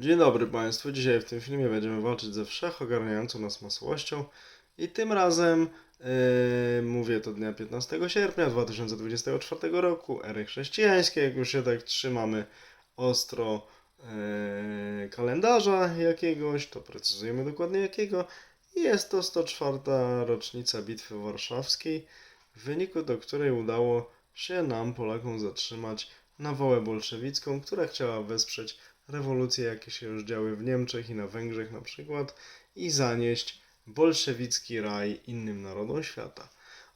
Dzień dobry Państwu. Dzisiaj w tym filmie będziemy walczyć ze wszechogarniającą nas masowością i tym razem yy, mówię to dnia 15 sierpnia 2024 roku, ery chrześcijańskiej, jak już się tak trzymamy ostro yy, kalendarza jakiegoś, to precyzujemy dokładnie jakiego. Jest to 104. rocznica Bitwy Warszawskiej, w wyniku do której udało się nam, Polakom, zatrzymać nawałę bolszewicką, która chciała wesprzeć rewolucje, jakie się już działy w Niemczech i na Węgrzech na przykład, i zanieść bolszewicki raj innym narodom świata.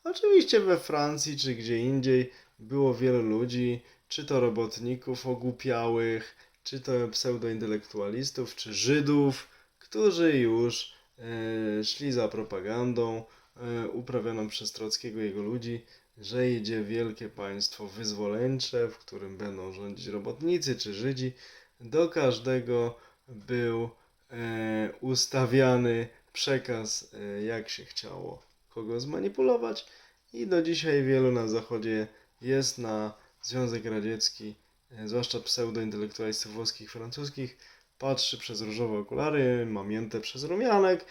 Oczywiście we Francji czy gdzie indziej było wielu ludzi, czy to robotników ogłupiałych, czy to pseudointelektualistów, czy Żydów, którzy już e, szli za propagandą e, uprawioną przez Trockiego i jego ludzi, że idzie wielkie państwo wyzwoleńcze, w którym będą rządzić robotnicy czy Żydzi. Do każdego był e, ustawiany przekaz, e, jak się chciało kogo zmanipulować. I do dzisiaj wielu na zachodzie jest na Związek Radziecki, e, zwłaszcza pseudointelektualistów włoskich, francuskich, patrzy przez różowe okulary, mamięte przez rumianek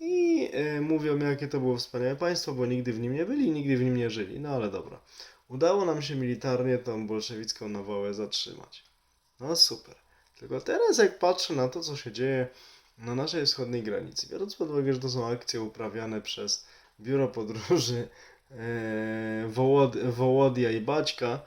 i e, mówią, jakie to było wspaniałe państwo, bo nigdy w nim nie byli, nigdy w nim nie żyli. No ale dobra. Udało nam się militarnie tą bolszewicką nawałę zatrzymać. No super. Tylko teraz jak patrzę na to, co się dzieje na naszej wschodniej granicy, biorąc pod uwagę, że to są akcje uprawiane przez Biuro Podróży e, Wołod, Wołodia i Baćka,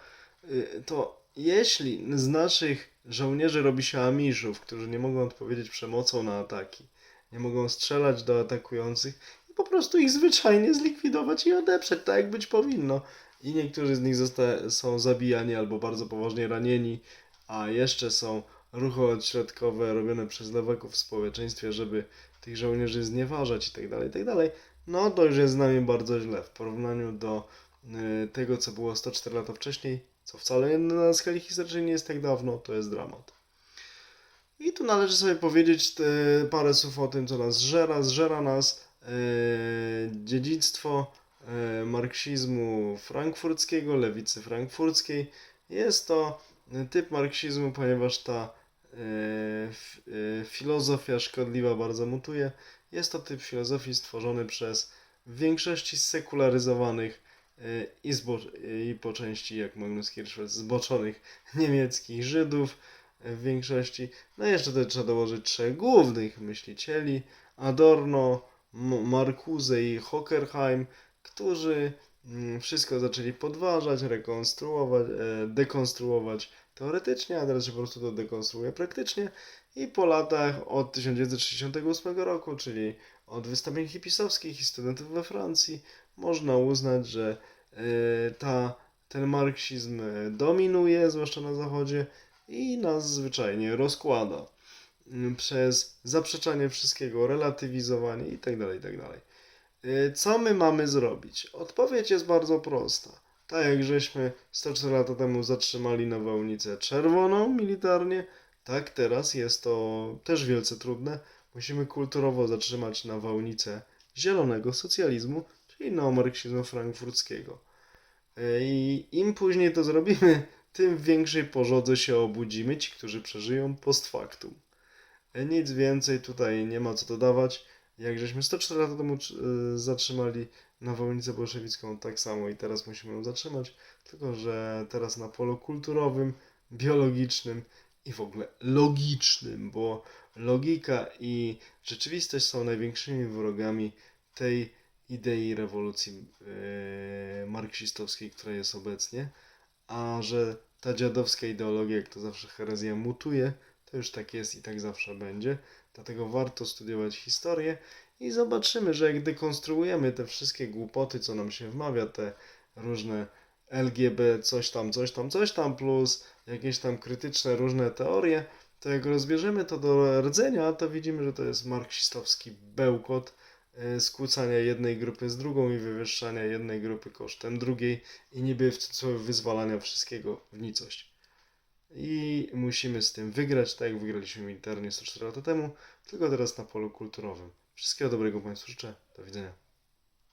e, to jeśli z naszych żołnierzy robi się amiszów, którzy nie mogą odpowiedzieć przemocą na ataki, nie mogą strzelać do atakujących i po prostu ich zwyczajnie zlikwidować i odeprzeć, tak jak być powinno. I niektórzy z nich są zabijani albo bardzo poważnie ranieni, a jeszcze są ruchy odśrodkowe robione przez lewaków w społeczeństwie, żeby tych żołnierzy znieważać i tak dalej, i tak. No to już jest z nami bardzo źle w porównaniu do y, tego, co było 104 lata wcześniej, co wcale na skali historycznej nie jest tak dawno, to jest dramat. I tu należy sobie powiedzieć te parę słów o tym, co nas zżera. Zżera nas e, dziedzictwo marksizmu frankfurckiego, lewicy frankfurckiej. Jest to typ marksizmu, ponieważ ta filozofia szkodliwa bardzo mutuje. Jest to typ filozofii stworzony przez w większości sekularyzowanych e, i, i po części, jak Magnus Hirschfeld, zboczonych niemieckich Żydów w większości. No i jeszcze tutaj trzeba dołożyć trzech głównych myślicieli, Adorno, Marcuse i Hockerheim, którzy mm, wszystko zaczęli podważać, rekonstruować, e, dekonstruować teoretycznie, a teraz się po prostu to dekonstruuje praktycznie. I po latach od 1968 roku, czyli od wystąpień hipisowskich i studentów we Francji, można uznać, że e, ta, ten marksizm e, dominuje, zwłaszcza na zachodzie, i nas zwyczajnie rozkłada mm, przez zaprzeczanie wszystkiego, relatywizowanie itd. itd. Y, Co my mamy zrobić? Odpowiedź jest bardzo prosta. Tak jak żeśmy 104 lata temu zatrzymali nawałnicę czerwoną militarnie, tak teraz jest to też wielce trudne. Musimy kulturowo zatrzymać nawałnicę zielonego socjalizmu, czyli neomarksizmu frankfurckiego. Y, I im później to zrobimy, tym w większej pożodze się obudzimy, ci, którzy przeżyją post factum. E, Nic więcej tutaj nie ma co dodawać. Jak żeśmy 104 lata temu y, zatrzymali nawałnicę bolszewicką, tak samo i teraz musimy ją zatrzymać, tylko że teraz na polu kulturowym, biologicznym i w ogóle logicznym, bo logika i rzeczywistość są największymi wrogami tej idei rewolucji yy, marksistowskiej, która jest obecnie a że ta dziadowska ideologia, jak to zawsze herezja, mutuje, to już tak jest i tak zawsze będzie. Dlatego warto studiować historię i zobaczymy, że jak dekonstruujemy te wszystkie głupoty, co nam się wmawia, te różne LGB, coś tam, coś tam, coś tam, plus jakieś tam krytyczne różne teorie, to jak rozbierzemy to do rdzenia, to widzimy, że to jest marksistowski bełkot, e, skłócania jednej grupy z drugą i wywyższania jednej grupy kosztem drugiej i niby w cudzysłowie wyzwalania wszystkiego w nicość. I musimy z tym wygrać, tak jak wygraliśmy militarnie 104 lata temu, tylko teraz na polu kulturowym. Wszystkiego dobrego Państwu życzę. Do widzenia.